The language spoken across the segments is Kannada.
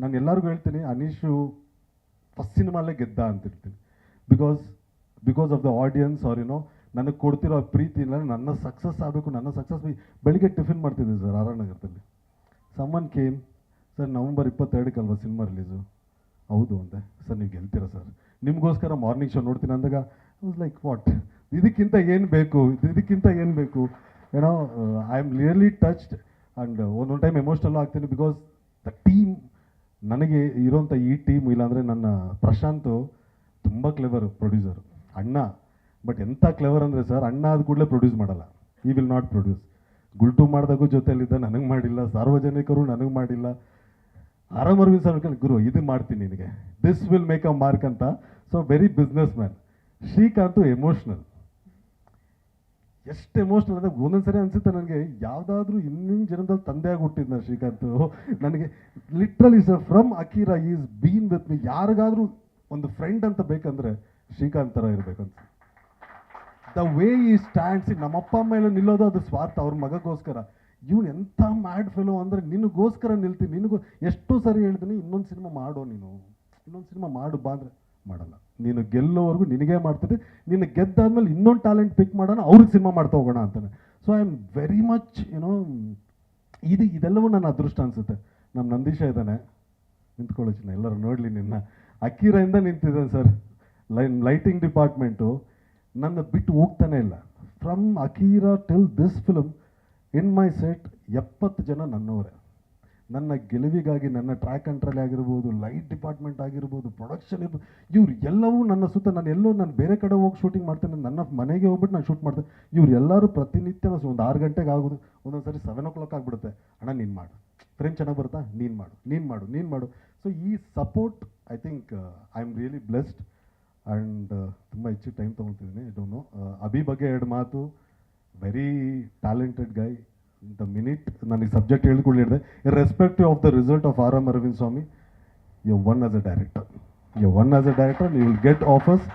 ನಾನು ಎಲ್ಲರಿಗೂ ಹೇಳ್ತೀನಿ, ಅನೀಶು ಫಸ್ಟ್ ಸಿನಿಮಾಲೇ ಗೆದ್ದ ಅಂತಿರ್ತೀನಿ because because of the audience ಅವ್ರ ಏನೋ ನನಗೆ ಕೊಡ್ತಿರೋ ಪ್ರೀತಿ ಇಲ್ಲ ನನ್ನ ಸಕ್ಸಸ್ ಆಗಬೇಕು, ನನ್ನ ಸಕ್ಸಸ್ ಬೆಳಿಗ್ಗೆ ಟಿಫಿನ್ ಮಾಡ್ತಿದ್ದೆ ಸರ್ ಆರ್ ನಗರದಲ್ಲಿ ಸಮ್ಮನ್ ಕೇಮ್ ಸರ್ ನವಂಬರ್ ಇಪ್ಪತ್ತೆರಡಕ್ಕಲ್ವಾ ಸಿನಿಮಾ ರಿಲೀಸು ಹೌದು ಅಂದೆ. ಸರ್, ನೀವು ಗೆಲ್ತೀರಾ ಸರ್? ನಿಮಗೋಸ್ಕರ ಮಾರ್ನಿಂಗ್ ಶೋ ನೋಡ್ತೀನಿ ಅಂದಾಗ ವಾಸ್ ಲೈಕ್ ವಾಟ್ ಇದಕ್ಕಿಂತ ಏನು ಬೇಕು? ಇದಕ್ಕಿಂತ ಏನು ಬೇಕು? ಏನೋ I am really touched and ಒಂದೊಂದು ಟೈಮ್ ಎಮೋಷ್ನಲ್ಲೂ ಆಗ್ತೀನಿ ಬಿಕಾಸ್ ದ ಟೀಮ್ ನನಗೆ ಇರೋಂಥ ಈ ಟೀಮ್ ಇಲ್ಲಾಂದರೆ ನನ್ನ ಪ್ರಶಾಂತ್ ತುಂಬ ಕ್ಲೆವರ್ ಪ್ರೊಡ್ಯೂಸರು ಅಣ್ಣ. ಬಟ್ ಎಂಥ ಕ್ಲೆವರ್ ಅಂದರೆ ಸರ್ ಅಣ್ಣ ಆದ ಕೂಡಲೇ ಪ್ರೊಡ್ಯೂಸ್ ಮಾಡಲ್ಲ. ಈ ವಿಲ್ ನಾಟ್ ಪ್ರೊಡ್ಯೂಸ್ ಗುಲ್ಟು ಮಾಡಿದಾಗೂ ಜೊತೆಯಲ್ಲಿದ್ದ ನನಗೆ ಮಾಡಿಲ್ಲ, ಸಾರ್ವಜನಿಕರು ನನಗೆ ಮಾಡಿಲ್ಲ. ಆರಾಮ್ ಸರ್ ಗುರು, ಇದು ಮಾಡ್ತೀನಿ ನಿನಗೆ. This will make a mark ಅಂತ. So very business man Srikanth emotional ಎಷ್ಟು ಎಮೋಷ್ನಲ್ ಅಂದರೆ ಒಂದೊಂದ್ಸರಿ ಅನಿಸುತ್ತೆ ನನಗೆ. ಯಾವುದಾದ್ರೂ ಹಿಂದಿನ ಜನದಲ್ಲಿ ಆಗಿ ಹುಟ್ಟಿದ್ನ ಶ್ರೀಕಾಂತ್. ನನಗೆ literally sir from Akira is been with me ಯಾರಿಗಾದ್ರೂ ಒಂದು ಫ್ರೆಂಡ್ ಅಂತ ಬೇಕಂದ್ರೆ ಶ್ರೀಕಾಂತ್ ಥರ ಇರಬೇಕಂತ. ದ ವೇ ಈ ಸ್ಟ್ಯಾಂಡ್ಸ್ ನಮ್ಮಪ್ಪ ಎಲ್ಲ ನಿಲ್ಲೋದು ಅದು ಸ್ವಾರ್ಥ, ಅವ್ರ ಮಗಗೋಸ್ಕರ. ಇವ್ನು ಎಂಥ ಮ್ಯಾಡ್ ಫೆಲೋ ಅಂದರೆ ನಿನಗೋಸ್ಕರ ನಿಲ್ತೀನಿ, ನಿನಗೂ ಎಷ್ಟೋ ಸರಿ ಹೇಳ್ತೀನಿ, ಇನ್ನೊಂದು ಸಿನಿಮಾ ಮಾಡೋ ನೀನು. ಇನ್ನೊಂದು ಸಿನಿಮಾ ಮಾಡು ಬಾ ಅಂದರೆ. ಮಾಡಲ್ಲ. ನೀನು ಗೆಲ್ಲೋವರೆಗೂ ನಿನಗೆ ಮಾಡ್ತಿದ್ದೆ. ನೀನು ಗೆದ್ದಾದ್ಮೇಲೆ ಇನ್ನೊಂದು ಟ್ಯಾಲೆಂಟ್ ಪಿಕ್ ಮಾಡೋಣ, ಅವ್ರಿಗೆ ಸಿನಿಮಾ ಮಾಡ್ತಾ ಹೋಗೋಣ ಅಂತಾನೆ. So I am very much ಏನೋ ಇದು ಇದೆಲ್ಲವೂ ನನ್ನ ಅದೃಷ್ಟ ಅನಿಸುತ್ತೆ. ನಮ್ಮ ನಂದೀಶ ಇದ್ದಾನೆ. ನಿಂತ್ಕೊಳ್ಳೋ ಚಿನ್ನ, ಎಲ್ಲರೂ ನೋಡಲಿ ನಿನ್ನ. ಅಕ್ಕಿರಿಂದ ನಿಂತಿದ್ದಾನೆ ಸರ್. ಲೈನ್ ಲೈಟಿಂಗ್ ಡಿಪಾರ್ಟ್ಮೆಂಟು ನನ್ನ ಬಿಟ್ಟು ಹೋಗ್ತಾನೆ ಇಲ್ಲ. From Akira till this film in my set ಎಪ್ಪತ್ತು ಜನ ನನ್ನವರೇ. ನನ್ನ ಗೆಲುವಿಗಾಗಿ ನನ್ನ ಟ್ರ್ಯಾಕ್ ಕಂಟ್ರೋಲ್ ಆಗಿರ್ಬೋದು ಲೈಟ್ ಡಿಪಾರ್ಟ್ಮೆಂಟ್ ಆಗಿರ್ಬೋದು ಪ್ರೊಡಕ್ಷನ್ ಇರ್ಬೋದು, ಇವ್ರು ಎಲ್ಲವೂ ನನ್ನ ಸುತ್ತ ನಾನು ಎಲ್ಲೋ ನಾನು ಬೇರೆ ಕಡೆ ಹೋಗಿ ಶೂಟಿಂಗ್ ಮಾಡ್ತೇನೆ, ನನ್ನ ಮನೆಗೆ ಹೋಗ್ಬಿಟ್ಟು ನಾನು ಶೂಟ್ ಮಾಡ್ತೇನೆ. ಇವ್ರು ಎಲ್ಲರೂ ಪ್ರತಿನಿತ್ಯ ಒಂದು ಆರು ಗಂಟೆಗೆ ಆಗೋದು, ಒಂದೊಂದು ಸರಿ ಸೆವೆನ್ ಓ ಕ್ಲಾಕ್ ಆಗಿಬಿಡುತ್ತೆ. ಅಣ್ಣ, ನೀನು ಮಾಡು. ಫ್ರೆಂಡ್ ಚೆನ್ನಾಗಿ ಬರುತ್ತಾ? ನೀನು ಮಾಡು ನೀನು ಮಾಡು ನೀನು ಮಾಡು. ಸೊ ಈ support I think I am really blessed and ತುಂಬ ಹೆಚ್ಚು ಟೈಮ್ ತೊಗೊತಿದ್ದೀನಿ ನೋ ಅಭಿ ಬಗ್ಗೆ ಎರಡು ಮಾತು. Very talented guy the minute ನನಗೆ ಸಬ್ಜೆಕ್ಟ್ ಹೇಳ್ಕೊಂಡು irrespective respective of the result of R M Aravind Swamy you won as a director you won as a director you will get offers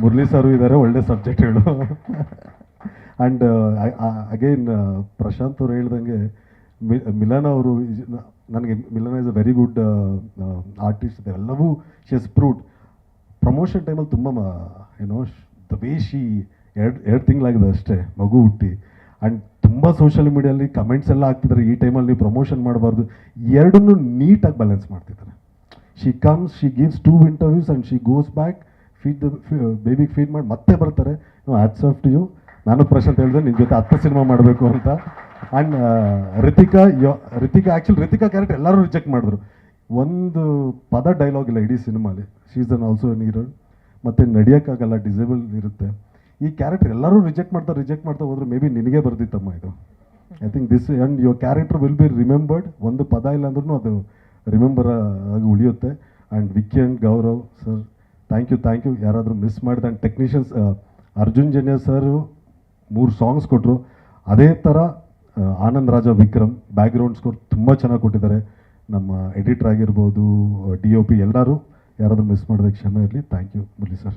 Murali sir ಇದ್ದಾರೆ ಒಳ್ಳೆ ಸಬ್ಜೆಕ್ಟ್ ಹೇಳು. ಆ್ಯಂಡ್ ಅಗೈನ್ ಪ್ರಶಾಂತ್ ಅವರು ಹೇಳ್ದಂಗೆ, ಮಿ- ಮಿಲನ ಅವರು, ನನಗೆ Milana is a very good artist ಎಲ್ಲವೂ ಶಿ ಎಸ್ ಪ್ರೂವ್ಡ್ ಪ್ರಮೋಷನ್ ಟೈಮಲ್ಲಿ ತುಂಬ ಏನೋ ದ ವೇ ಶಿ ಎರಡು ಎರಡು ತಿಂಗಳಾಗಿದೆ ಅಷ್ಟೇ, ಮಗು ಹುಟ್ಟಿ. ಆ್ಯಂಡ್ ತುಂಬ ಸೋಷಿಯಲ್ ಮೀಡಿಯಲ್ಲಿ ಕಮೆಂಟ್ಸ್ ಎಲ್ಲ ಹಾಕ್ತಿದ್ದಾರೆ ಈ ಟೈಮಲ್ಲಿ ನೀವು ಪ್ರಮೋಷನ್ ಮಾಡಬಾರ್ದು. ಎರಡನ್ನೂ ನೀಟಾಗಿ ಬ್ಯಾಲೆನ್ಸ್ ಮಾಡ್ತಿದ್ದಾರೆ she comes she gives two interviews and she goes back feed the ಬೇಬಿಗೆ feed ಮಾಡಿ ಮತ್ತೆ ಬರ್ತಾರೆ. ಹ್ಯಾಟ್ಸ್ ಆಫ್ ಟು ಯು ನಾನು ಪ್ರಶಾಂತ್ ಹೇಳಿದೆ ನಿಮ್ಮ ಜೊತೆ ಹತ್ತು ಸಿನಿಮಾ ಮಾಡಬೇಕು ಅಂತ. And Ritika yo Ritika actually Ritika character ಎಲ್ಲರೂ ರಿಜೆಕ್ಟ್ ಮಾಡಿದ್ರು. ಒಂದು ಪದ ಡೈಲಾಗ್ ಇಲ್ಲ ಇಡೀ ಸಿನಿಮಾಲಿ ಶೀಸನ್ ಆಲ್ಸೋ ನೀರ್ ಮತ್ತು ನಡೆಯೋಕ್ಕಾಗಲ್ಲ ಡಿಸೇಬಲ್ ಇರುತ್ತೆ. ಈ ಕ್ಯಾರೆಕ್ಟರ್ ಎಲ್ಲರೂ ರಿಜೆಕ್ಟ್ ಮಾಡ್ತಾ ರಿಜೆಕ್ಟ್ ಮಾಡ್ತಾ ಹೋದ್ರೆ ಮೇ ಬಿ ನಿನಗೆ ಬರ್ದಿತ್ತಮ್ಮ ಇದು. I think this and your character will be remembered ಒಂದು ಪದ ಇಲ್ಲ ಅಂದ್ರೂ ಅದು ರಿಮೆಂಬರ್ ಆಗಿ ಉಳಿಯುತ್ತೆ. And Vicky and Gaurav sir thank you thank you ಯಾರಾದರೂ ಮಿಸ್ ಮಾಡಿದ and technicians Arjun Janya sir ಮೂರು ಸಾಂಗ್ಸ್ ಕೊಟ್ಟರು ಅದೇ ಥರ ಆನಂದ್ ರಾಜ ವಿಕ್ರಮ್ ಬ್ಯಾಕ್ಗ್ರೌಂಡ್ ಸ್ಕೋರ್ ತುಂಬ ಚೆನ್ನಾಗಿ ಕೊಟ್ಟಿದ್ದಾರೆ. ನಮ್ಮ ಎಡಿಟರ್ ಆಗಿರ್ಬೋದು ಡಿ ಒ ಪಿ ಎಲ್ಲರೂ, ಯಾರಾದರೂ ಮಿಸ್ ಮಾಡೋದಕ್ಕೆ ಕ್ಷಮೆ ಇರಲಿ thank you Murali sir